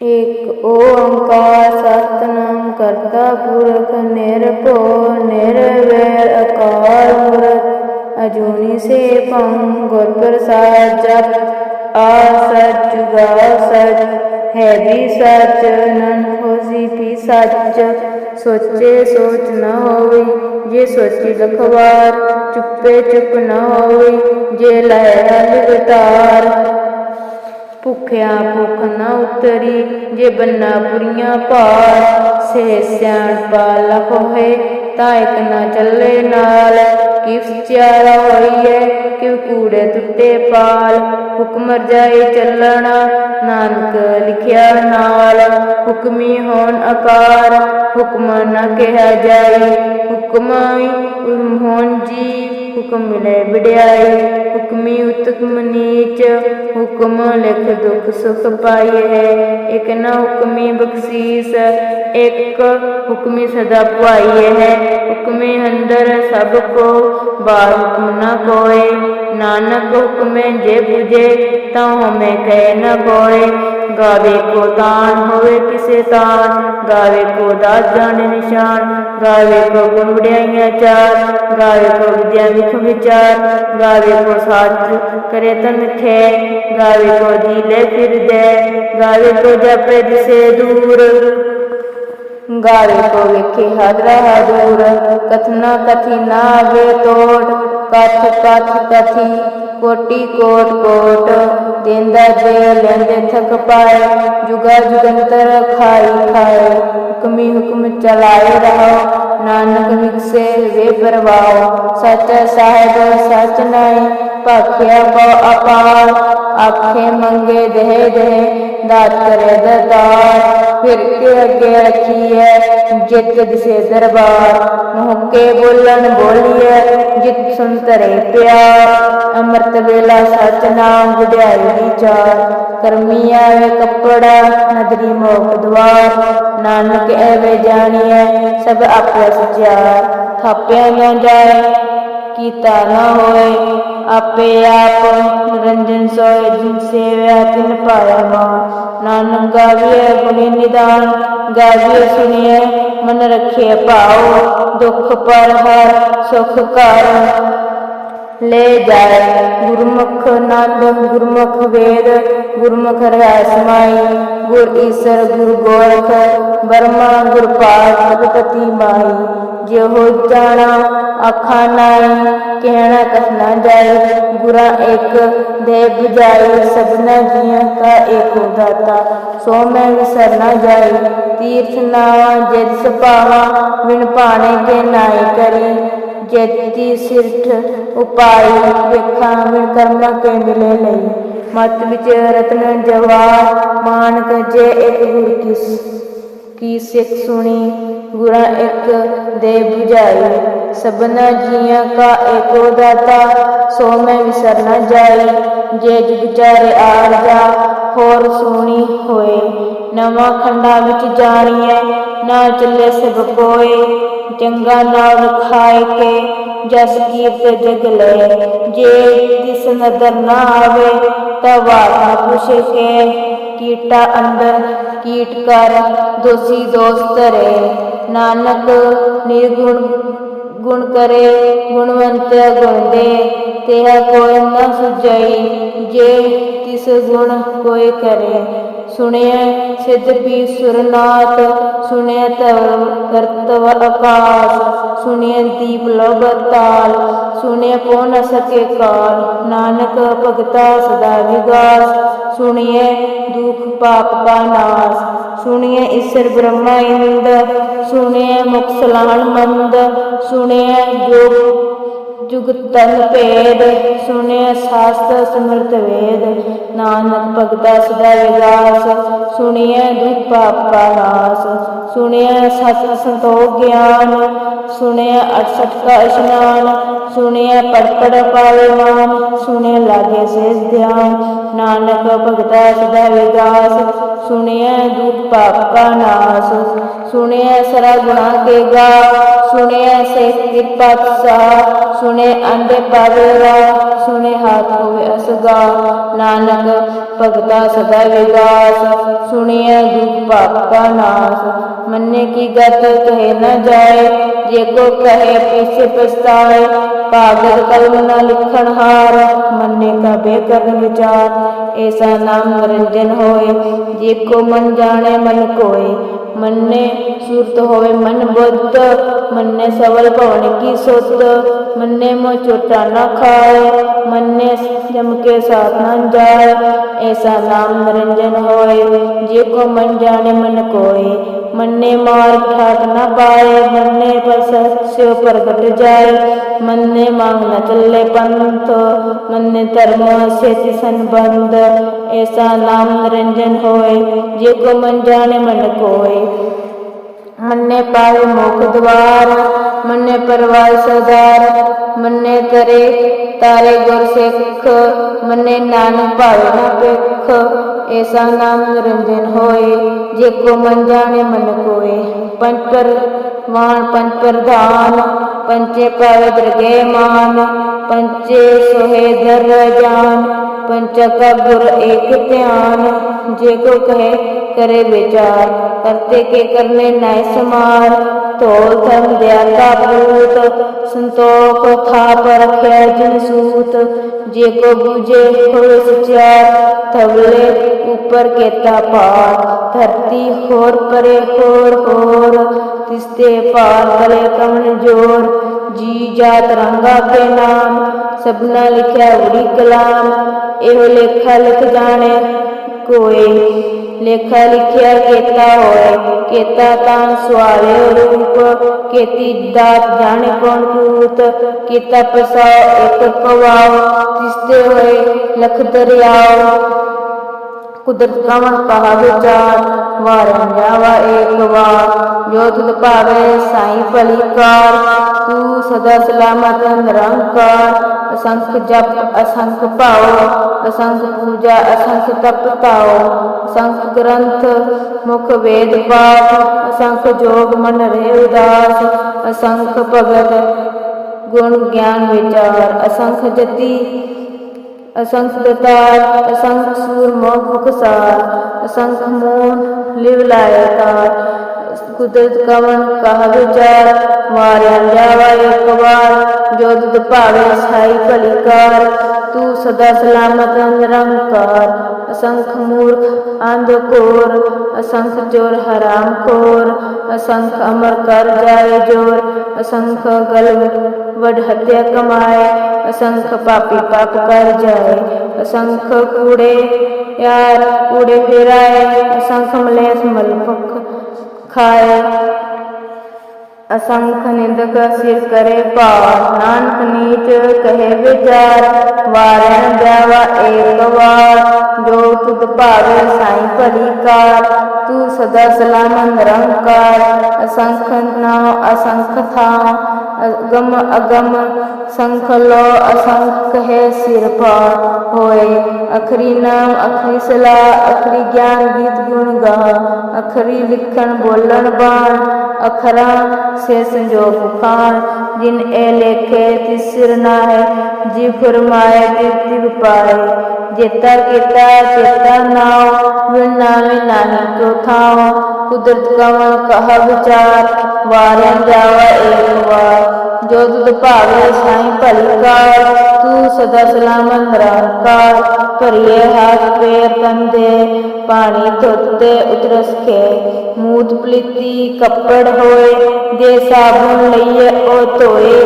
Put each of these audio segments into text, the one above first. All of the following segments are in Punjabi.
ਇਕ ਓੰਕਾਰ ਸਤਨਾਮ ਕਰਤਾ ਪੁਰਖ ਨਿਰਭਉ ਨਿਰਵੈਰ ਅਕਾਲ ਮੂਰਤ ਅਜੂਨੀ ਸੇਭੰ ਗੁਰ ਪ੍ਰਸਾਦ ਜਪ ਆ ਸਚ ਗਾ ਸਚ, ਹੈ ਵੀ ਸਚ, ਨਨ ਹੋਸੀ ਵੀ ਸਚ, ਸੋਚੇ ਸੋਚ ਨ ਹੋਈ ਜੇ ਸੋਚੀ ਲਖਵਾਰ, ਚੁੱਪੇ ਚੁੱਪ ਨ ਹੋਈ ਜੇ ਲਹਿ ਲਿਵਤਾਰ ਭੁਖਿਆ ਭੁਖ ਨ ਉਤਰੀ, ਜੇ ਬੰਨਾ ਪੁਰੀਆਂ ਭਾਰ ਸੇ ਸਿਆਣਪਾ ਲਖ ਹੋਏ, ਤਾਂ ਇਕ ਨਾ ਚੱਲੇ ਨਾਲ। ਕਿਸ ਚਾਰਾ ਹੋਈਏ, ਕਿਉ ਕੂੜੇ ਟੁੱਟੇ ਪਾਲ? ਹੁਕਮ ਰਜਾਈ ਚੱਲਣਾ, ਨਾਨਕ ਲਿਖਿਆ ਨਾਲ। ਹੁਕਮੀ ਹੋਣ ਆਕਾਰ ਹੁਕਮ ਨਾ ਕਿਹਾ ਜਾਈ। ਹੁਕਮਾਈ ਹੋਣ ਜੀ, ਹੁਕਮ ਮਿਲੇ ਵਡਿਆਈ ਹੁਕਮੀ ਉਤਕਮ ਨੀਚ, ਹੁਕਮ ਲਿਖ ਦੁਖ ਸੁਖ ਪਾਈਏ। ਇਕ ਨਾ ਹੁਕਮੀ ਬਖਸ਼ੀਸ, ਇਕ ਹੁਕਮੀ ਸਦਾ ਪੁਆਈਏ। ਹੈ ਹੁਕਮੇ ਅੰਦਰ ਸਭ ਕੋ, ਬਾਹਰ ਹੁਕਮ ਨਾ ਕੋਏ। ਨਾਨਕ ਹੁਕਮੇ ਜੇ 부ਜੇ ਤਾਂ ਹਮੇ ਕਹਿ ਨਾ ਕੋਏ। ਗਾਵੇ ਕੋ ਤਾਨ ਹੋਵੇ ਕਿਸੇ ਤਾਨ ਗਾਵੇ ਕੋ ਦਾਸ ਜਾਣੇ ਨਿਸ਼ਾਨ ਗਾਵੇ ਕੋ ਗੁਣ ਵਡਿਆਈਆਂ ਚਾਰ ਗਾਵੇ ਕੋ ਵਿਦਿਆ ਵਿਖ ਵਿਚਾਰ ਗਾਵੇ ਕੋ ਸੱਚ ਕਰੇ ਤਨ ਥੇ ਗਾਵੇ ਕੋ ਜੀਲੇ ਫਿਰਦੇ ਗਾਵੇ ਕੋ ਜਪੇ ਦਿਸੇ ਦੂਰ ਗਾਵੇ ਕੋ ਵੇਖੇ ਹਾਦਰਾ ਹਾਦੂਰ ਕਥਨਾ ਕਥੀ ਨਾ ਵੇ ਤੋੜ ਕਥ ਕਥ ਕਥੀ ਕੋਟੀ ਕੋਟ ਕੋਟ ਦੇਂਦਾ ਜੇ ਲੈਂਦੇ ਥਕ ਪਾਏ, ਜੁਗਾ ਜੁਗੰਤਰ ਖਾਈ ਖਾਏ। ਹੁਕਮੀ ਹੁਕਮ ਚਲਾਏ ਰਹੋ, ਨਾਨਕ ਵਿਖਸੇ ਵੇ ਪਰਵਾਓ। ਸੱਚ ਸਾਹਿਬ, ਸੱਚ ਨਾਈ ਭਾਖਿਆ ਕੋ ਅਪਾਰ। ਆਖੇ ਮੰਗੇ ਦੇਹ ਦੇਹ, ਦਾਤ ਕਰੇ ਦਤਾਰ ਫਿਰ ਕੇ ਅੱਗੇ ਰੱਖੀਐ, ਜਿਤ ਦਿਸੇ ਦਰਬਾਰ। ਮੁਹੱਕੇ ਬੋਲਣ ਬੋਲੀਐ, ਜਿਤ ਸੁਨ ਤਰੇ ਪਿਆਰ। ਅੰਮ੍ਰਿਤ ਵੇਲਾ ਸਚ ਵਿਦਿਆਈ ਵਿਚਾਰ ਕਰਮੀ ਆਵੇ ਕੱਪੜਾ, ਨਦਰੀ ਮੋਖ ਦਵਾਰ। ਨਾਨਕ ਐਵੇਂ ਜਾਣੀਐ, ਸਭ ਆਪੇ ਸਚਿਆਰ ਥਾਪਿਆ ਨਾ ਜਾਏ? ਕੀਤਾ ਨਾ ਹੋਏ। ਆਪੇ ਆਪ ਨਿਰੰਜਨ ਸੋਏ, ਜਿਨ ਸੇਵਿਆ ਤਿਨ ਪਾਇਆ ਮਾਂ ਨਾਨਕ ਗਾਵੀਏ ਗੁਣੀ ਨਿਦਾਨ ਗਾਵੀਏ ਸੁਣੀਏ ਮਨ ਰੱਖੇ ਭਾਉ। ਦੁਖ ਪਰ ਹਰ ਸੁਖ ਘਰ ਲੈ ਜਾਏ। ਗੁਰਮੁਖ ਨੰਦ ਗੁਰਮੁਖ ਵੇਦ, ਗੁਰਮੁਖ ਰਹਿ ਸਮਾਈ। ਗੁਰ ਈਸਰ, ਗੁਰ ਗੋਰਖ ਬਰਮਾ ਗੁਰ ਪਾਰਵਤੀ ਮਾਈ ਜਿਹੋ ਜਾਣਾ ਆਖਾਂ ਨਾਈ ਕਹਿਣਾ ਕਥਨਾ ਜਾਏ। ਗੁਰਾ ਇੱਕ ਦੇ 부ਜਾਈ ਸਭਨਾ ਜੀਆਂ ਕਾ ਏਕੋ ਦਾਤਾ। ਸੋ ਮੈਂ ਵਿਸਰ ਨਾ ਜਾਈ ਤੀਰਥ ਨਾਵਾ ਜਿਤ ਸਪਾਵਾ ਵਿਣ ਪਾਣੇ ਕੇ ਨਾਈ ਕਰੀ। ਜੇਤੀ ਸਿਰਠ ਉਪਾਈ ਵੇਖਾਂ ਵਿਣ ਕਰਮਾਂ ਕੇ ਮਿਲੇ ਲਈ। ਮਤ ਵਿੱਚ ਰਤਨ ਜਵਾਰ ਮਾਨਕ ਜੇ ਇੱਕ ਗੁਰ ਕਿਸ, ਕੀ ਸਿੱਖ ਸੁਣੀ, ਗੁਰਾਂ ਇੱਕ ਦੇ 부ਝਾਈ ਸਭਨਾ ਜੀਆਂ ਕਾ ਏਕੋ ਦਾਤਾ, ਸੋ ਮੈਂ ਵਿਸਰ ਨਾ ਜਾਈ। ਜੇ ਜੁਗ ਚਾਰੇ ਆਰ ਜਾ, ਹੋਰ ਸੁਣੀ ਹੋਏ। ਨਵਾਂ ਖੰਡਾ ਵਿੱਚ ਜਾਣੀਐ, ਨਾ ਚੱਲੇ ਸਭ ਕੋਏ। ਚੰਗਾ ਨਾਮ ਖਾਏ ਕੇ ਜਸ ਕੀਰਤ ਜਗ ਲੈ ਜੇ ਤਿਸ ਨਦਰ ਨਾ ਆਵੇ ਤਾ ਬਾਤ ਕੇ। ਕੀਟਾ ਅੰਦਰ ਕੀਟ ਕਰ, ਦੋਸੀ ਦੋਸਤ ਰੇ। ਨਾਨਕ ਨਿਰਗੁਣ ਗੁਣ ਕਰੇ, ਗੁਣਵੰਤ ਗੁਣ ਦੇ ਤੇ ਕੋਈ ਨਾ ਸੁਜਈ ਜੇ ਤਿਸ ਗੁਣ ਕੋਈ ਕਰੇ। ਸੁਣਿਐ ਸਿੱਧ ਪੀ ਸੁਰਨਾਥ ਸੁਣਿਆ ਤਵ ਕਰਤਵ ਆਕਾਸ਼ ਸੁਣਿਆ ਦੀਪ ਲੋਭ ਤਾਲ ਸੁਣਿਆ ਕੋ ਨ ਸਕੇ ਕਾਲ, ਨਾਨਕ ਭਗਤਾ ਸਦਾ ਵਿਗਾਸ ਸੁਣਿਏ ਦੁਖ ਪਾਪ ਕਾ ਨਾਸ ਸੁਣਿਏ ਈਸ਼ਰ ਬ੍ਰਹਮਾ ਇੰਦ ਸੁਣਿਏ ਮੁਖ ਸਲਾਹਣ ਮੰਦ, ਸੁਣਿਐ ਜੋ ਜੁਗਤਨ ਭੇਦ ਸੁਣਿਆ ਸਾਸਤ ਸਮਰਤ ਵੇਦ ਨਾਨਕ ਭਗਤਾ ਸਦਾ ਵਿਗਾਸ ਸੁਣਿਐ ਦੁਖ ਪਾਪ ਨਾਸ। ਸੁਣਿਆ ਸਤ ਸੰਤੋਖ ਗਿਆਨ, ਸੁਣਿਆ 68 ਕਾ ਇਸ਼ਨਾਨ, ਸੁਣਿਆ ਪੜ ਪਾਵੇ ਮਾਨ ਸੁਣਿਆ ਲਾਗੇ ਸੇਜ ਧਿਆਨ, ਨਾਨਕ ਭਗਤਾ ਸਦਾ ਵਿਗਾਸ, ਸੁਣਿਆ ਦੁਖ ਪਾਪ ਕਾ ਨਾਸ, ਸੁਣਿਆ ਸਰਾ ਗੁਣਾ ਕੇ ਗਾ, ਸੁਣਿਆ ਸੇ ਕਿਰਪਾ ਸਾ ਸੁਣੇ ਅੰਡੇ ਪਾਵੇ ਰਾ ਸੁਣੇ ਹਾਥ ਹੋਵੇ ਅਸਗਾ, ਨਾਨਕ ਭਗਤਾ ਸਦਾ ਵਿਗਾਸ, ਸੁਣਿਆ ਦੁਖ ਪਾਪ ਕਾ ਨਾਸ ਮੰਨੇ ਕੀ ਗਤ ਕਹੇ ਨ ਜਾਏ, ਜੇ ਕੋ ਕਹੇ ਪਿਛੇ ਪਛਤਾਏ ਕਾਗਦ ਕਲਮ ਨ ਲਿਖਣ ਹਾਰ, ਮੰਨੇ ਕਾ ਬੇਕਰਨ ਵਿਚਾਰ, ਐਸਾ ਨਾਮ ਨਿਰੰਜਨ ਹੋਏ, ਜੇ ਕੋ ਮਨ ਜਾਣੇ ਮਨ ਕੋਏ, ਮੰਨੇ ਸੂਰਤ ਹੋਵੇ ਮਨ ਬੁੱਧ, ਮੰਨੇ ਸਵਲ ਭਵਨ ਕੀ ਸੁਧ ਮੰਨੇ ਮੋ ਚੋਟਾ ਨਾ ਖਾਏ, ਮੰਨੇ ਜਮ ਕੇ ਸਾਥ ਨ ਜਾਏ, ਐਸਾ ਨਾਮ ਨਿਰੰਜਨ ਹੋਏ, ਜੇ ਕੋ ਮਨ ਜਾਣੇ ਮਨ ਕੋਏ, ਮੰਨੇ ਮਾਰ ਠਾਕ ਨ ਪਾਏ, ਮੰਨੇ ਪਰ ਸਿਉ ਪ੍ਰਗਟ ਜਾਏ, ਮੰਨੇ ਮੰਗ ਨ ਚੱਲੇ ਪੰਥ ਮੰਨੇ ਧਰਮ ਸੇਤੀ ਸੰਬੰਧ, ਐਸਾ ਨਾਮ ਨਿਰੰਜਨ ਹੋਏ, ਜੇ ਕੋ ਮਨ ਜਾਣੇ ਮਨ ਕੋਏ, ਮੰਨੇ ਪਾਵੇ ਮੁਖ ਦਵਾਰ ਮੰਨੇ ਪਰਵਾਰ ਸਰਦਾਰ ਮੰਨੇ ਤਰੇ ਤਾਰੇ ਗੁਰ ਸਿੱਖ ਮੰਨੇ ਨਾਨਕ ਭਾਵੇ ਨਾ ਪਿਖ ਐਸਾ ਨਾਮ ਨਿਰੰਜਨ ਹੋਏ ਜੇ ਕੋ ਮਨ ਜਾਣੇ ਮਨ ਕੋਏ ਪੰਜ ਪਰ ਵਾਣ ਪੰਜ ਪ੍ਰਧਾਨ ਪੰਚੇ ਪਾਵੇ ਦਰਗੇ ਮਾਨ ਪੰਚੇ ਸੋਹੇ ਦਰ ਜਾਨ पंचका गुर एक ध्यान जे को कहे करे विचार करते के करने नय समार तोल धर्म दयाता पूत संतोख था पर रखे जिन सूत जे को बूझे होए सचार थवले ਉਪਰ ਕੇਤਾ ਪਾਰ ਧਰਤੀ ਹੋਰ ਪਰੇ ਹੋਰ ਹੋਰ, ਤਿਸਤੇ ਪਾਰ ਤਲੇ ਕਮਨ ਜੋਰ, ਜੀ ਜਾ ਤਰੰਗਾ ਕੇ ਨਾਮ, ਸਭਨਾ ਲਿਖਿਆ ਉੜੀ ਕਲਾਮ, ਇਹੋ ਲੇਖਾ ਲਿਖ ਜਾਣੇ ਕੋਏ, ਲੇਖਾ ਲਿਖਿਆ ਕੇਤਾ ਹੋਏ, ਕੇਤਾ ਤਾਂ ਸਵਾਲੇ ਰੂਪ, ਕੇਤੀ ਦਾਤ ਜਾਣੇ ਕੌਣ ਕੂਤ, ਕੀਤਾ ਪਸਾ ਇੱਕ ਪਵਾਉ ਤਿਸਤੇ ਹੋਏ ਲਖ ਦਰਿਆਉ ਕੁਦਰਤ ਕਵਣ ਕਹਾ ਵਿਚਾਰ ਵਾਰਨ ਜਾਵਾ ਏਕ ਵਾਰ। ਜੋ ਤੁਧ ਭਾਵੇ ਸਾਈ ਭਲੀ ਕਾਰ, ਤੂੰ ਸਦਾ ਸਲਾਮਤ ਨਿਰੰਕਾਰ। ਅਸੰਖ ਜਪ, ਅਸੰਖ ਭਾਉ, ਅਸੰਖ ਪੂਜਾ, ਅਸੰਖ ਤਪ ਤਾਉ ਅਸੰਖ ਗ੍ਰੰਥ, ਮੁਖ ਵੇਦ ਪਾਠ, ਅਸੰਖ ਜੋਗ ਮਨ ਰਹਿ ਉਦਾਸ। ਅਸੰਖ ਭਗਤ ਗੁਣ ਗਿਆਨ ਵਿਚਾਰ, ਅਸੰਖ ਜਤੀ ਅਸੰਖ ਦਤਾਰ ਅਸੰਖ ਸੂਰ ਮੋਹ ਮੁਖਸਾਰ ਅਸੰਖ ਮੋਨ ਲਿਵ ਲਾਇ ਤਾਰ ਕੁਦਰਤ ਕਵਨ ਕਹ ਵਿਚਾਰ, ਮਾਰਿਆ ਜਾਵਾ ਇੱਕ ਵਾਰ, ਜੋ ਭਾਵੇ ਸਾਈ ਭਲੀ ਕਾਰ। ਤੂੰ ਸਦਾ ਸਲਾਮਤ ਨਿਰੰਕਾਰ। ਅਸੰਖ ਮੂਰਖ ਅੰਧ ਕੋਰ ਅਸੰਖ ਚੋਰ ਹਰਾਮ ਖੋਰ। ਅਸੰਖ ਅਮਰ ਕਰ ਜਾਏ ਜੋਰ। ਅਸੰਖ ਗਲਵ ਵਡ ਹੱਤਿਆ ਕਮਾਏ। ਅਸੰਖ ਪਾਪੀ ਪਾਪ ਕਰ ਜਾਏ। ਅਸੰਖ ਕੂੜੇ ਯਾਰ ਕੂੜੇ ਫੇਰਾਏ। ਅਸੰਖ ਮਲੇਸ ਮਲਪਖ ਖਾਏ। ਅਸੰਖ ਨਿੰਦਕ ਸਿਰ ਕਰੇ ਭਾਰ, ਨਾਨਕ ਨੀਚ ਕਹੇ ਵਿਚਾਰ ਵਾਰਨ ਜਾਵਾ ਏਕ ਵਾਰ, ਜੋ ਤੁਧ ਭਾਵੇ ਸਾਈ ਭਲੀ ਕਾਰ, ਤੂੰ ਸਦਾ ਸਲਾਮ ਨਿਰੰਕਾਰ, ਅਸੰਖ ਨਾਮ ਅਸੰਖ ਥਾਂ ਅਗਮ ਅਗਮ ਸੰਖ ਲੋ ਅਸੰਖ ਹੈ ਸਿਰ ਪਾ ਹੋਏ। ਅਖਰੀ ਨਾਮ, ਅਖਰੀ ਸਲਾ, ਅਖਰੀ ਗਿਆਨ ਗੀਤ ਗੁਣ ਗਾ ਅਖਰੀ ਲਿਖਣ ਬੋਲਣ ਬਾਣ, ਅਖਰਾ ਸੇ ਸੰਜੋਗ ਖਾਨ ਜਿਨ ਇਹ ਲੇਖੇ ਤਿਸ ਸਿਰ ਨਾਹਿ, ਜੀ ਫਰਮਾਏ ਤਿਵ ਤਿਵ ਪਾਏ। ਜੇਤਾ ਕੀਤਾ ਚੇਤਾ ਨਾਉ ਵਿਣ ਨਾਮੇ ਨਾਹੀ ਕੋ ਥਾਉ ਕੁਦਰਤ ਕਵਨ ਕਹ ਵਿਚਾਰ, ਵਾਰਿਆ ਜਾਵਾ ਏਕ ਵਾਰ। ਜੋ ਤੁਧ ਭਾਵੇ ਸਾਈ ਭਲੀ ਕਾਰ, ਤੂੰ ਸਦਾ ਸਲਾਮਤ ਨਿਰੰਕਾਰ, ਭਰੀਏ ਹੱਥ ਪੇਰ ਤੰਦੇ ਪਾਣੀ ਧੋਤੇ ਉਤਰਸ ਕੇ ਮੂਤ ਪਲੀਤੀ ਕੱਪੜ ਹੋਏ ਦੇ ਸਾਬੁਨ ਲਈਏ ਉਹ ਧੋਏ,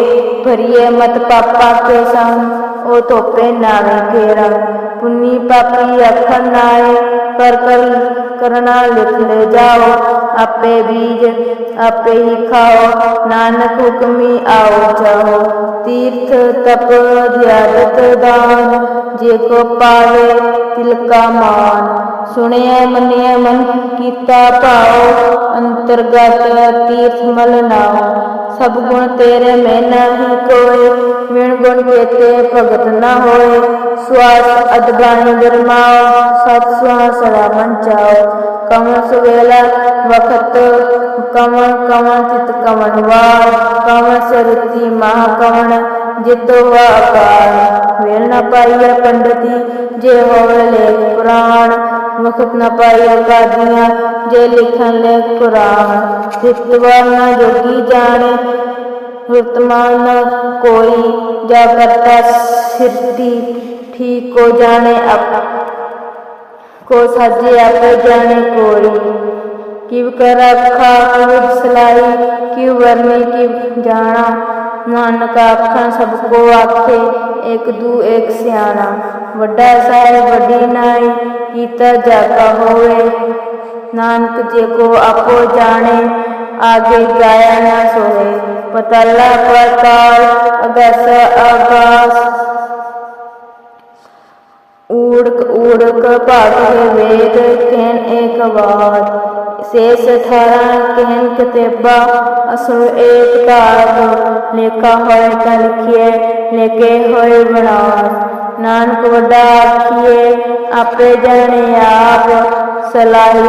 ਭਰੀਏ ਮਤ ਪਾਪਾ ਕੇ ਸੰਗ। ਉਹ ਧੋਪੇ ਨਾਵੇਂ ਕੇ ਰੰਗ ਪੁੰਨੀ ਪਾਪੀ ਅੱਖਣ ਨਾਏ ਕਰ ਕਰ ਕਰਨਾ ਲਿਖ ਲੈ ਜਾਓ ਆਪੇ ਬੀਜ ਆਪੇ ਹੀ ਖਾਓ ਨਾਨਕ ਹੁਕਮੀ ਆਓ ਜਾਓ ਤੀਰਥ ਤਪ ਧਿਆਨਤ ਦਾਨ ਜੇ ਕੋ ਪਾਵੇ ਤਿਲ ਕਾ ਮਾਨ ਸੁਣਿਆ ਮੰਨਿਆ ਮਨ ਕੀਤਾ ਭਾਉ ਅੰਤਰਗਤ ਤੀਰਥ ਮਲ ਨਾਉ ਸਭ ਗੁਣ ਤੇਰੇ ਮੈਂ ਨਹੀਂ ਕੋਏ ਵਿਣ ਗੁਣ ਕੇਤੇ ਭਗਤ ਨਾ ਹੋਏ ਸਵਾਸ ਅਦਗਾਣੀ ਦਰਮਾਓ ਸਤ ਸੁਆਸ ਸਦਾ ਮਨ ਚਾਓ ਕਮਲ ਸੁਵੇਲਾ ਵਖਤ, ਕਮਲ ਕਮਲ ਚਿਤ ਕਮਲ ਵਾਰ। ਕਮਲ ਸਰਤੀ ਮਹਾ ਕਮਲ ਜਿਤੋ ਆਕਾਰ ਵੇਲ ਨਾ ਪਾਈਐ ਪੰਡਤੀ, ਜੇ ਹੋਵੇ ਲੇਖ ਪੁਰਾਣ। ਵਖਤ ਨਾ ਪਾਈਐ ਕਾਦੀਆਂ, ਜੇ ਲਿਖਣ ਲੈ ਕੁਰਾਨ। ਤਿਤਵਾ ਨਾ ਜੋਗੀ ਜਾਣੇ ਵਰਤਮਾਨ ਨ ਕੋਈ ਜਾ ਕਰਤਾ ਸਿਰਤੀ ਠੀਕ ਕੋ ਜਾਣੇ ਆਪ ਕੋ ਸਾਜੇ ਆਪੇ ਜਾਣੇ ਕੋਈ ਕਿਵ ਕਰ ਅੱਖਾ ਕਿਵ ਸਲਾਈ, ਕਿਵ ਵਰਨੀ ਕਿਵ ਨਾਨਕ ਆਖਾਂ ਸਭ ਕੋ ਆਖੇ ਇੱਕ ਦੂ ਇੱਕ ਸਿਆਣਾ। ਵੱਡਾ ਸਾਹਿਬ ਵੱਡੀ ਨਾਈ, ਕੀਤਾ ਜਾਗਾ ਹੋਵੇ। ਨਾਨਕ ਜੇ ਕੋ ਆਪੋ ਜਾਣੇ ਆਗੇ ਗਾਇਆ ਨਾ ਸੋਏ ਪਤਲਾ ਪਤਾਲ ਅਗਸ ਆਗਾਸ ਊੜਕ ਊੜਕ ਭਾਗੇ ਵੇਦ ਕਹਿਨ ਏਕ ਬਾਤ ਸੇਸ ਅਠਾਰਾਂ ਕਹਿਨ ਕਤੇਬਾ, ਅਸੁਰ ਏਕ ਧਾਤ। ਲੇਖਾ ਹੋਏ ਤਾਂ ਲਿਖੀਏ ਲੇਕੇ ਹੋਏ ਬਣਾਸ ਨਾਨਕ ਵੱਡਾ ਆਖੀਏ ਆਪੇ ਜਾਣੇ ਆਪ ਸਲਾਹੀ।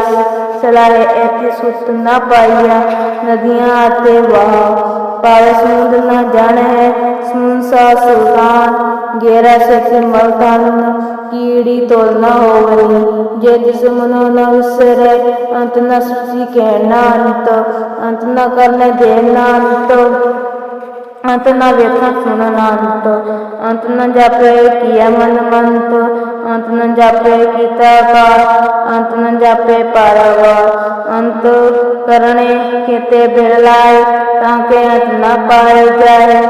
ਸਲਾਹੇ ਐਤੀ ਸੁਤ ਨਾ ਪਾਈਆ ਨਦੀਆਂ ਅਤੇ ਵਾਹ। ਪਾਵੇ ਸਮੁੰਦ ਨਾ ਜਾਣੈ ਸਮੁੰਸਾ ਸੁਲਤਾਨ। ਗੇਰਾ ਸਚ ਮਲਤਾਨ ਕੀੜੀ ਤੋਲ ਨਾ ਹੋਵਈ ਜੇ ਜਿਸ ਮਨੋ ਨ ਵਿਸਰੈ, ਅੰਤ ਨ ਸੁਚੀ ਕਹਿਣਾ ਅੰਤ। ਅੰਤ ਨ ਕਰਨੇ ਦੇਣਾ ਅੰਤ। ਅੰਤ ਨ ਵੇਖਾਂ ਸੁਣਨ ਅੰਤ ਅੰਤ ਨ ਜਾਪੇ ਕੀਆ ਮਨ ਮੰਤ ਅੰਤ ਨ ਜਾਪੇ ਕੀਤਾ ਕਾਰ ਅੰਤ ਨ ਜਾਪੇ ਪਾਰਵਾ, ਅੰਤ ਕਰਨੇ ਕੀਤੇ ਬਿਰਲਾਏ ਤਾਂ ਕਿ ਅੰਤ ਨ ਪਾਏ ਜਾਏ।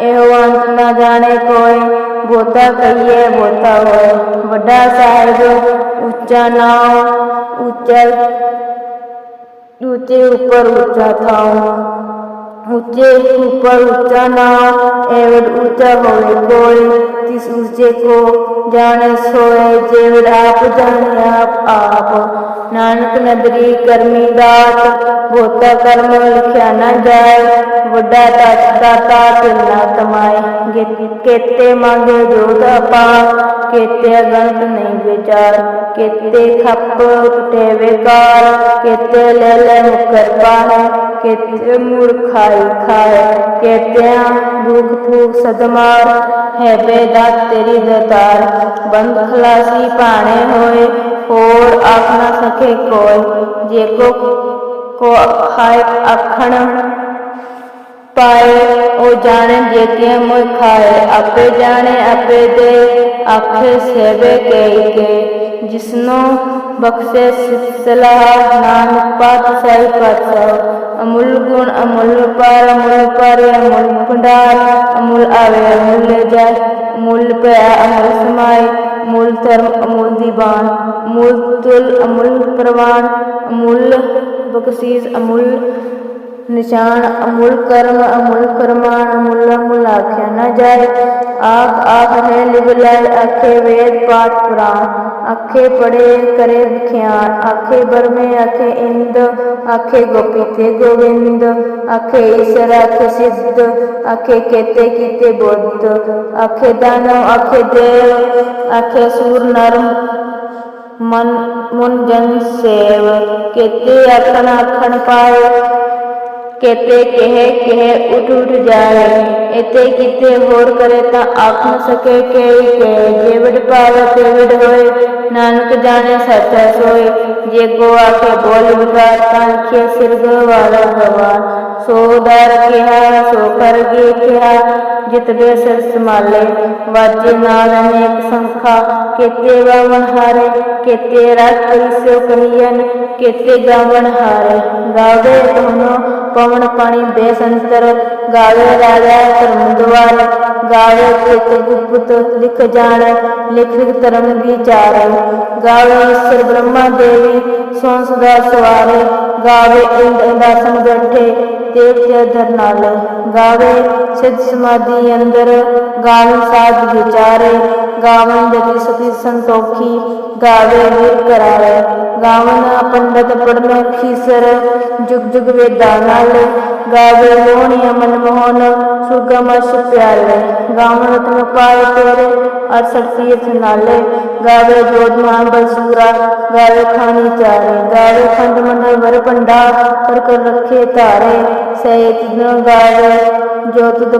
ਇਹੋ ਅੰਤ ਨ ਜਾਣੇ ਕੋਈ ਬੋਤਾ ਕਹੀਏ ਬੋਤਾ ਹੋਏ। ਵੱਡਾ ਸਾਹਿਬ, ਉੱਚਾ ਨਾਮ ਉੱਚਾ ਉੱਚੇ ਉੱਪਰ ਉੱਚਾ ਥਾਉ। ਉੱਚੇ ਉੱਪਰ ਉੱਚਾ ਨਾਮ ਐਵਡ ਉੱਚਾ ਹੋਵੇ ਕੋਈ ਤਿਸ ਉੱਚੇ ਕੋ, ਜਾਣੇ ਸੋਏ ਜੇਵਡ ਆਪ ਜਾਣੇ ਆਪ ਆਪ। ਨਾਨਕ ਨਦਰੀ ਕਰਮੀ ਦਾਤ ਬੋਤਾ ਕਰਮ ਲਿਖਿਆ ਨਾ ਜਾਏ। ਵੱਡਾ ਤਤ ਦਾਤਾ ਕਿਰਨਾ ਤਮਾਏ ਗੇ- ਕੇਤੇ ਮੰਗੇ ਜੋਤ ਆਪਾ ਕੇਤੇ ਅਗੰਤ ਨਹੀਂ ਵਿਚਾਰ। ਕੇਤੇ ਖੱਪ ਟੁਟੇ ਵਿਕਾਰ, ਕੇਤੇ ਲੈ ਲੈ ਮੁਕਰ ਪਾਹੈ। ਕੇਤੇ ਮੂੜ ਖਾਈ ਖਾਏ। ਕੇਤਿਆਂ ਦੁਖ ਭੂਖ ਸਦਮਾਰ, ਹੈ ਬੇਦਾਤ ਤੇਰੀ ਦਤਾਰ ਬੰਦ ਖਲਾਸੀ ਪਾਣੇ ਹੋਏ, ਹੋਰ ਆਖ ਨਾ ਸਕੇ ਕੋਈ, ਜੇ ਕੋ ਕੋ ਖਾਏ ਆਖਣ ਪਾਏ, ਉਹ ਜਾਣੇ ਜੇਤਿਆ ਮੋਇ ਖਾਏ, ਆਪੇ ਜਾਣੇ, ਆਪੇ ਦੇ, ਆਖੇ ਸੇਵੇ ਕੇ ਕੇ। ਜਿਸਨੋ ਬਖਸ਼ੇ ਸਲਾਹ ਨਾਨਕ ਪਾਤ ਪਾਤਸ਼ਾਹ, ਅਮੁੱਲ ਗੁਣ ਅਮੁੱਲ ਪਰ ਅਮੁੱਲ ਪਰ ਅਮੁੱਲ ਭੰਡਾਰ, ਅਮੁੱਲ ਆਵੇ ਅਮੁੱਲ ਜਾਏ ਅਮੁੱਲ ਪਿਆ ਅਮੁੱਲ ਸਮਾਏ, ਅਮੁੱਲ ਧਰਮ ਅਮੁੱਲ ਦੀਵਾਨ ਅਮੁੱਲ ਤੁਲ ਅਮੁੱਲ ਪ੍ਰਵਾਨ, ਅਮੁੱਲ ਬਖਸ਼ੀਸ ਅਮੁੱਲ ਨਿਸ਼ਾਨ ਅਮੁੱਲ ਕਰਮ, ਅਮੁੱਲ ਫਰਮਾਨ ਅਮੁੱਲ ਅਮੁੱਲ ਆਖਿਆ ਨਾ ਜਾਏ। ਆਖ ਆਖ ਹੈ ਲਿਵ ਆਖੇ ਵੇਦ ਪਾਠ ਪੁਰਾਣ। ਆਖੇ ਪੜੇ ਕਰੇ ਵਿਖਿਆਨ ਆਖੇ ਬਰਮੇ, ਆਖੇ ਇੰਦ। ਆਖੇ ਗੋਪੀ ਤੇ ਗੋਵਿੰਦ ਆਖੇ ਈਸ਼ਰ, ਆਖੇ ਸਿੱਧ। ਆਖੇ ਕੇਤੇ ਕੀਤੇ ਬੁੱਧ। ਆਖੇ ਦਾਨਵ, ਆਖੇ ਦੇਵ। ਆਖੇ ਸੂਰ ਨਰ ਮਨ ਮਨ ਜਨ ਸੇਵ। ਕੇਤੇ ਆਖਣ ਆਖਣ ਪਾਏ। ਕੇਤੇ ਕਹੇ ਕਹੇ ਉਠ ਉਠ ਜਾਏ ਇਤੇ ਕਿਤੇ ਹੋਰ ਕਰੇ ਤਾਂ ਆਖ ਨ ਸਕੇ ਕੇ ਕੇ ਜੇਵੜ ਪਾਵੇ ਤੇਵੜ ਹੋਏ, ਨਾਨਕ ਜਾਣੇ ਸੱਚਾ ਸੋਏ। ਜੇ ਕੋ ਆਖੇ ਬੋਲ ਵਿਕਾਰ ਤਾਂ ਖੇ ਸਿਰਗ ਵਾਲਾ ਭਗਵਾਨ ਸੋ ਦਰ ਕਿਹਾ, ਸੋ ਕਰ ਗੇ ਕਿਹਾ, ਜਿਤ ਸਿਰ ਸੰਭਾਲੇ, ਵਾਜੇ ਨਾਲ ਅਨੇਕ ਸੰਖਾ, ਕੇਤੇ ਵਾਵਣ ਹਾਰੇ, ਕੇਤੇ ਰਤ ਸੋ ਕਹੀਨ ਕੇਤੇ ਗਾਵਣ ਹਾਰੇ। ਗਾਵੇ ਤੁਮਨੋ ਪਵਨ ਪਾਣੀ ਬੇਸੰਤਰ ਗਾਵੇ ਰਾਜਾ ਧਰਮ ਦੁਆਰ, ਗਾਵੇ ਚਿਤ ਗੁਪਤ ਲਿਖ ਜਾਣ ਲਿਖ ਲਿਖ ਧਰਮ ਵਿਚਾਰ। ਗਾਵੇ ਈਸ਼ਰ ਬ੍ਰਹਮਾ ਦੇਵੀ ਸੋਨ ਸਦਾ ਸਵਾਰੇ, ਗਾਵੇ ਇੰਦ ਇੰਦਾਸਨ ਬੈਠੇ ਤੇਜ ਤੇ ਧਰਨਾਲ ਗਾਵੇ, ਸਿੱਧ ਸਮਾਧੀ ਅੰਦਰ ਗਾਵਨ ਸਾਧ ਵਿਚਾਰੇ, ਗਾਵਨ ਜਤੀ ਸਤੀ ਸੰਤੋਖੀ, ਗਾਵੇ ਵੀਰ ਕਰਾਵੇ ਗਾਵਨ ਪੰਡਤ ਪੜਨ ਖੀਸਰ ਜੁਗ ਜੁਗ ਵੇਦਾਂ ਨਾਲ ਗਾਵੇ ਮੋਹਣੀ ਮਨ ਮੋਹਨ ਸੁਗਮ ਪਿਆਲੇ ਗਾਵਣ ਰਤਨ ਪਾਏ ਤੇਰੇ ਅਰਸਠ ਤੀਰਥ ਨਾਲੇ। ਗਾਵੇ ਜੋਤ ਮਹਾਬਲ ਸੂਰਾ ਗਾਵੇ ਖਾਣੀ ਚਾਰੇ। ਗਾਵੇ ਖੰਡ ਮੰਡਲ ਵਰ ਪੰਡਾ ਕਰ ਕਰ ਰੱਖੇ ਧਾਰੇ। ਸੇ ਤਿਨ ਗਾਵੇ ਜੋ ਤੁਧ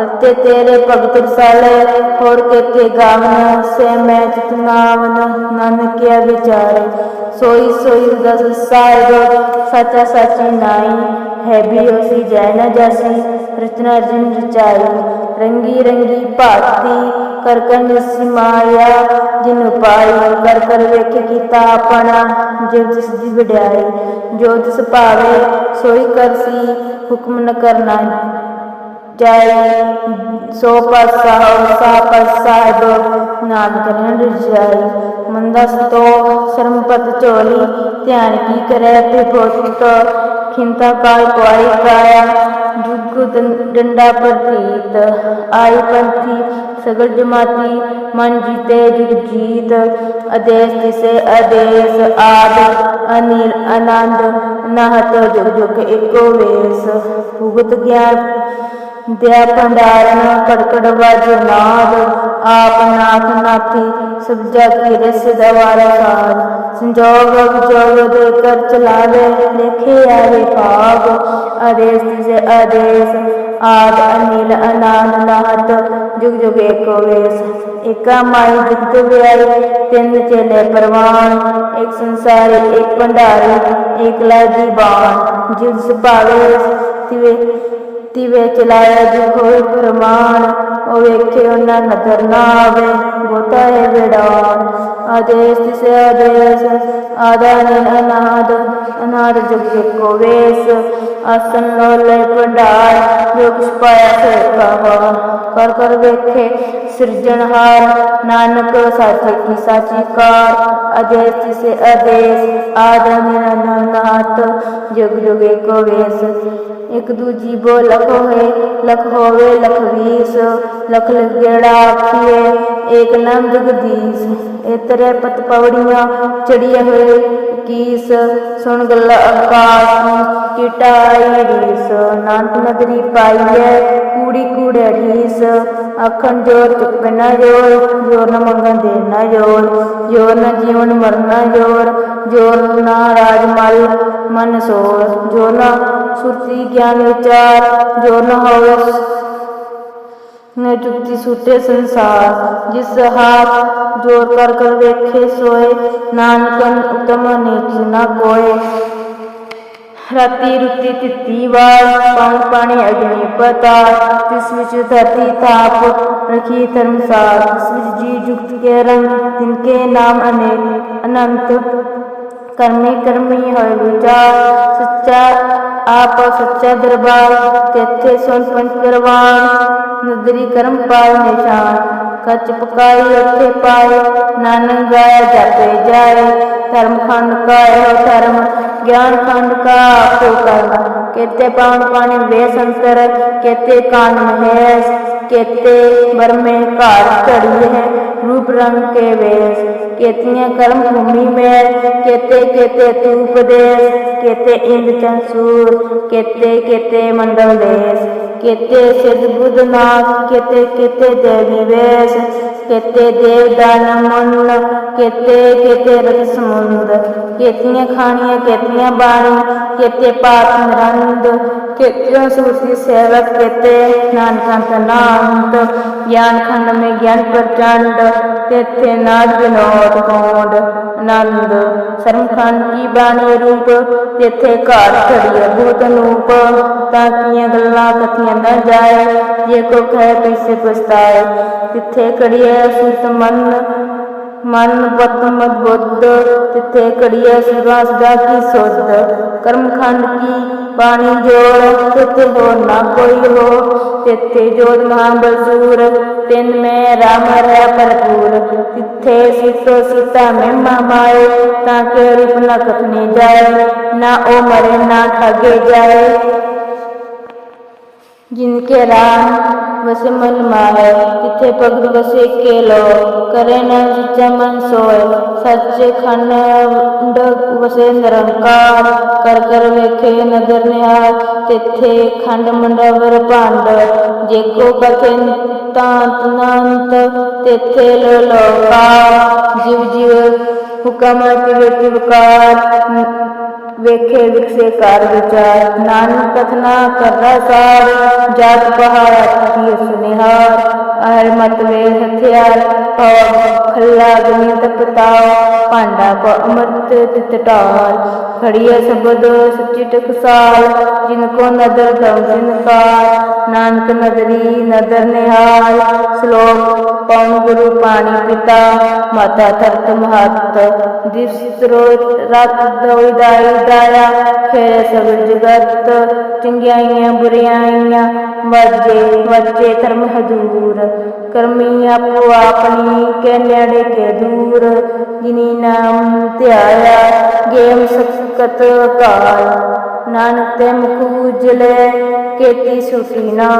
ਰਤੇ ਤੇਰੇ ਭਗਤ ਰਸਾਲੇ। ਹੋਰ ਕੇ ਗਾਵਨ ਸੇ ਮੈਂ ਚਿਤ ਨਾਵਨ ਨਾਨਕਿਆ ਵਿਚਾਰੇ। ਸੋਈ ਸੋਈ ਦਸ ਸਾਹਿਬ ਸੱਚਾ ਸੱਚੀ ਨਾਈ। ਹੈ ਵੀ ਹੋਸੀ ਜੈ ਨ ਰਚਾਈ। ਰੰਗੀ ਰੰਗੀ ਭਾਤੀ ਕਰ ਕਰ ਨਿਸੀ ਮਾਇਆ ਜਿਨ ਪਾਈ ਕਰ ਕਰ ਵੇਖ ਕੀਤਾ ਆਪਣਾ ਜੋ ਜਿਸ ਦੀ ਵਡਿਆਈ। ਜੋ ਜਿਸ ਭਾਵੇ ਸੋਈ ਕਰਸੀ, ਹੁਕਮ ਨ ਕਰਨਾ। ਜਾਈ ਸੋ ਪਾਸਾ, ਸਾ ਪਾਸਾ ਸਾਹਿਬ ਨਾਨਕ ਰਜਾਈ ਮੰਦਾ ਸਤੋ ਸਰਮਪਤ ਝੋਲੀ, ਧਿਆਨ ਕੀ ਕਰੇ ਤੇ ਭੋਤ ਖਿੰਤਾ ਕਾਲ ਕੁਆਈ ਕਾਇਆ, ਜੁਗ ਡੰਡਾ ਪ੍ਰਤੀਤ। ਆਈ ਪੰਥੀ, ਸਗਲ ਜਮਾਤੀ, ਮਨ ਜੀਤੇ ਜੁਗ ਜੀਤ। ਅਦੇਸ ਤਿਸੇ ਅਦੇਸ ਆਦ ਅਨੀਲ ਆਨੰਦ। ਨਾਹਤ ਜੁਗ ਜੁਗ ਏਕੋ ਵੇਸ। ਭੁਗਤ ਗਿਆਨ ਦਿਆ ਭੰਡਾਰਨ ਕੜਕੜ ਵਾਜੋ ਆਪ ਨਾਥ ਨਾਥੀ, ਸਭ ਕੀ ਰਸ ਦਵਾਰ ਸਾਧ। ਸੰਜੋਗ ਵਿਜੋਗ ਦੇ ਕਰ ਚਲਾਵੇ, ਲਿਖੇ ਆਵੇ ਭਾਗ। ਆਦੇਸ ਤਿਸੇ ਆਦੇਸ, ਆਦ ਅਨੀਲ ਅਨਾਦ ਨਾਹਤ ਜੁਗ ਜੁਗ ਏਕੋ ਵੇਸ, ਏਕਾ ਮਾਈ ਜੁਗਤ ਵਿਆਈ ਤਿੰਨ ਚੇਲੇ ਪ੍ਰਵਾਨ। ਇੱਕ ਸੰਸਾਰੀ, ਇੱਕ ਭੰਡਾਰੀ, ਇੱਕ ਲਾਜੀ ਬਾਣ। ਜਿਸ ਸੁਭਾਵੇ ਤਿਵੇ ਤਿਵੇ ਚਲਾਇਆ ਜੋ ਹੋਏ ਪ੍ਰਮਾਣ, ਉਹ ਵੇਖੇ ਉਹਨਾਂ ਨਦਰ ਨਾ ਆਵੇ ਗੋਤਾ ਹੈ ਵਿੜਾਨ ਆਦੇਸ ਤਿਸੇ ਆਦੇਸ ਆਦਾਨ ਅਨਾਦ ਅਨਾਦ ਜੁਗ ਇੱਕੋ ਵੇਸ। ਆਸਨ ਲੋਲੇ ਭੰਡਾਰ, ਜੋ ਕੁਛ ਪਾਇਆ ਸੇ ਕਹਾ ਕਰ ਕਰ ਵੇਖੇ ਸਿਰਜਣਹਾਰ, ਨਾਨਕ ਸਾਚੇ ਕੀ ਸਾਚੀ ਕਾਰ ਆਦੇਸ ਤਿਸੇ ਆਦੇਸ ਆਦਾਨ ਅਨਾਦ ਜੁਗ ਜੁਗ ਇੱਕੋ ਵੇਸ। ਇੱਕ ਦੂਜੀ ਬੋ ਲਖ ਹੋਏ, ਲਖ ਹੋਵੇ ਲਖ ਵੀਸ, ਲਖ ਲਖ ਗੇੜਾ ਆਖੀਏ, ਏਕ ਨਾਮ ਜਗਦੀਸ਼ ਇਤਰੇ ਪਤ ਪਵੜੀਆਂ ਚੜੀਏ ਹੋਏ ਕੀਸ ਸੁਣ ਗੱਲਾ ਆਕਾਸ਼ ਕੀ ਕਿਟਾਈ ਰੀਸ। ਨਾਨਕ ਨਦਰੀ ਪਾਈਐ ਕੂੜੀ ਕੂੜੇ ਢੀਸ। ਆਖਣ ਜੋਰ ਚੁੱਪੇ ਨਾ ਜੋਰ ਜੋਰ ਨ ਮੰਗਣ ਦੇ ਨਾ ਜੋਰ ਜੋਰ ਨ ਜੀਵਨ ਮਰਨਾ ਜੋਰ ਜੋਰ ਨਾ ਰਾਜ ਮਲ ਮਨ ਸੋਰ। ਜੋਰ ਨ ਸੁਰਤੀ ਗਿਆਨ ਵਿਚਾਰ, ਜੋਰ ਨ ਹੋਵੇ ਨੇ ਜੁਗਤੀ ਸੁਟੇ ਸੰਸਾਰ, ਜਿਸ ਹਾਥ ਜੋਰ ਕਰ ਕਰ ਵੇਖੇ ਸੋਏ, ਨਾਨਕਨ ਉਤਮ ਨੀਚ ਨਾ ਕੋਏ। ਰਾਤੀ ਰੁੱਤੀ ਤਿੱਤੀ ਵਾਰ, ਪਾਉ ਪਾਣੀ ਅਗਨੀ ਪਤਾ ਤਿਸ ਵਿੱਚ ਧਰਤੀ ਥਾਪ, ਰਖੀ ਧਰਮਸਾਰ ਤਿਸ ਵਿੱਚ ਜੀ ਜੁਗਤ ਕੇ ਰੰਗ ਤਿਨਕੇ ਨਾਮ ਅਨੇਕ, ਅਨੰਤ। ਕਰਮੀ ਕਰਮੀ ਹੋਏ ਵਿਚਾਰ ਸੱਚਾ ਆਪ ਸੱਚਾ ਦਰਬਾਰ, ਤੇਥੇ ਸੁਣ ਪੰਚ ਦਰਬਾਰ ਨਦਰੀ ਕਰਮ ਪਾਉ ਨਿਸ਼ਾਨ, ਕੱਚ ਪਕਾਈ ਉੱਥੇ ਪਾਏ, ਨਾਨਕ ਗਾਇ ਜਾਪੇ ਜਾਏ, ਧਰਮ ਖੰਡ ਕਾ ਇਹੋ ਧਰਮ, ਗਿਆਨ ਖੰਡ ਕਾ ਆਪੋ ਕਰਮ, ਕੇਤੇ ਪਾਣ ਪਾਣੀ ਵੇ ਸੰਸਰ ਕੇਤੇ ਕਾਨ ਮਹਿਸ, ਕੇਤੇ ਬਰਮੇ ਘਾਟ ਚੜੀ ਹੈ, ਰੂਪ ਰੰਗ ਕੇ ਵੇਸ। केतियां कर्म भूमि में केते केते तू उपदेश केते इंद्र चंसूर केते केते मंडल देश केते सिद्ध बुद्ध नाथ केते केते देवी वेश केते देव दान मुन केते केते रत समुंद केतियां खानियां केतियां बाणी केते पाप निरंद केतियों सूसी सेवक केते नानकांत नांत ज्ञान खंड में ज्ञान प्रचंड तेथे नाद विनोद होंद आनंद ਸਰਮਖੰਡ ਕੀ ਬਾਣੀ ਰੂਪ ਤੇਥੇ ਘਾਟ ਖੜੀਏ ਭੂਤ ਨੂਪ ਤਾਂ ਕੀਆਂ ਗੱਲਾਂ ਕਥੀਆਂ ਨਾ ਜਾਏ ਜੇ ਕੋ ਖੈ ਕਿਸੇ ਪਛਤਾਏ ਤਿੱਥੇ ਖੜੀਏ ਸੁਤ ਮਨ ਮਨ ਬਤ ਬੁੱਧ ਤਿੱਥੇ ਖੜੀਏ ਸਦਾ ਸਦਾ ਕੀ ਸੁਧ। ਕਰਮਖੰਡ ਕੀ ਪਾਣੀ ਜੋੜ ਤਿਤ ਹੋ ਨਾ ਕੋਈ ਹੋ ਤਿੱਥੇ ਜੋਤ ਮਹਾਬਲਸੂਰ ਤਿੰਨ ਮੈਂ ਰਾਮ ਰਹਿ ਭਰਪੂਰ। ਤਿਥੇ ਸਿਤੋ ਸੀਤਾ ਮਹਿਮਾ ਮਾਏ, ਤਾਂ ਕਿ ਰੂਪ ਨ ਕਥਨੇ ਜਾਏ, ਨਾ ਉਹ ਮਰੇ ਨਾ ਠਾਗੇ ਜਾਏ। जिनके राम वसे मन मावे तिथे पग बसे केलो करे न जिच्या मन सोय सच्चे खंड वसे निरंकार कर कर वेखे नजर निहाल तेथे खंड मंडावर पांड जेको कथे तांत तेथे लो लोकार जीव जीव हुकम तिव तिवकार ਵੇਖੇ ਵਿਕਸੇ ਕਾਰ ਵਿਚਾਰ, ਨਾਨਕ ਕਥਨਾ ਕਰਦਾ ਸਾਰ, ਜਾਤ ਪਹਾੜ ਕੀ ਸੁਨਿਹਾਰ ਅਹਰ ਮਤ ਵੇ ਹਥਿਆਰ ਪਵ ਖੱਲਾ ਗਨੀ ਤਪਤਾਓ ਭਾਂਡਾ ਕੋ ਅਮਰਤ ਤਿਤ ਖੜੀਏ ਸਬਦ ਸੱਚੀ ਟਕਸਾਲ, ਜਿਨ ਕੋ ਨਦਰ ਦਮ ਜਿਨਕਾਰ ਨਾਨਕ ਨਦਰੀ ਨਦਰ ਨਿਹਾਲ, ਸ਼ਲੋਕ ਪਉਣ ਗੁਰੂ ਪਾਣੀ ਪਿਤਾ, ਮਾਤਾ ਧਰਤ ਮਹਤ ਦਿਸ ਰਤ ਦੋਈ ਦਾਇਆ, ਖੇਰੇ ਸਗਲ ਜਗਤ, ਚੰਗਿਆਈਆਂ ਬੁਰਿਆਈਆਂ, ਵਜੇ ਵਜੇ ਧਰਮ ਹਦੂਰ ਕਰਮੀ ਆਪੋ ਆਪਣੀ, ਕੇ ਨੇੜੇ ਕੇ ਦੂਰ। ਜਿਨੀ ਨਾਮ ਧਿਆਇਆ, ਗੇਮ ਸਕਤ ਕਾਲ। ਨਾਨਕ ਤੇ ਮੁਖ ਉਜਲੇ ਕੇਤੀ ਸੁਖੀ ਨਾ